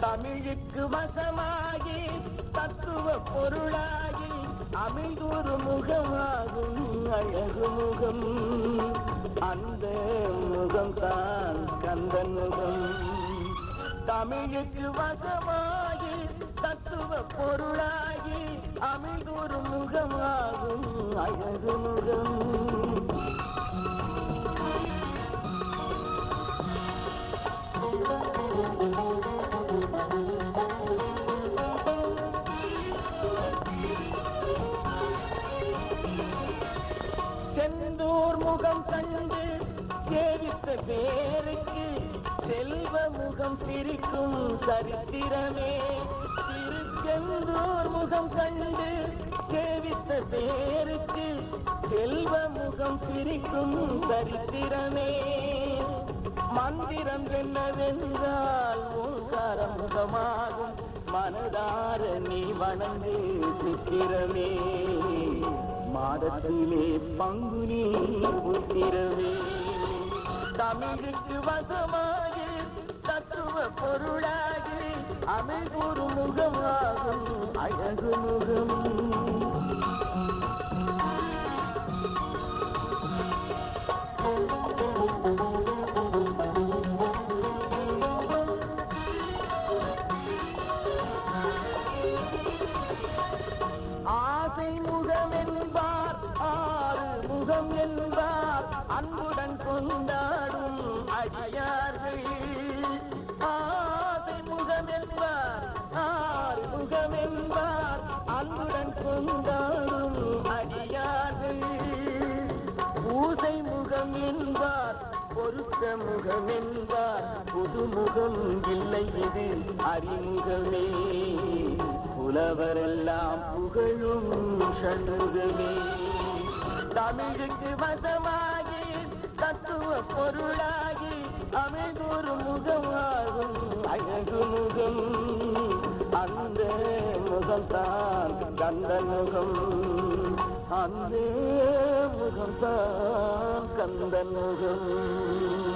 தமிழுக்கு வசமாகி தத்துவ பொருளாகி அமைந்தொரு முகமாகும் அழகு முகம். அந்த முகம் தான் கந்தன் முகம். தமிழுக்கு வசமாகி தத்துவ பொருளாகி அமைந்தொரு முகமாகும் அழகு முகம். முகம் கண்டு சேவித்த பேருக்கு செல்வ முகம் பிரிக்கும் சரித்திரமே. திருச்செந்தூர் முகம் கண்டு சேவித்த பேருக்கு செல்வ முகம் பிரிக்கும் சரித்திரமே. மந்திரம் என்னவென்றால் ஓங்கார முகமாகும் மனதார நீ வணங்கு சித்திரமே. மாதத்திலே பங்குனி புத்திரமே. தமிழுக்கு வசமாக தத்துவ பொருளாகி அமைகூறு முகமாகும் அழகு முகம். ஆசை முகமென்று ஆறு முகம் என்பார். அன்புடன் கொண்டாடும் அடியார்கள். ஆசை முகம் என்பார். ஆறு முகம் என்பார். அன்புடன் கொண்டாடும் அடியார்கள். பூசை முகம் என்பார். பொருத்த முகம் என்பார். புதுமுகம் இல்லை இது அறிமுகமே. புலவரெல்லாம் புகழும் சண்முகமே. தமிழுக்கு வசமாகி தத்துவ பொருளாகி அமைந்தொரு முகமாகும். அழகு முகம் அந்த முகம்தான் கந்த முகம். அந்த முகம்தான் கந்த முகம்.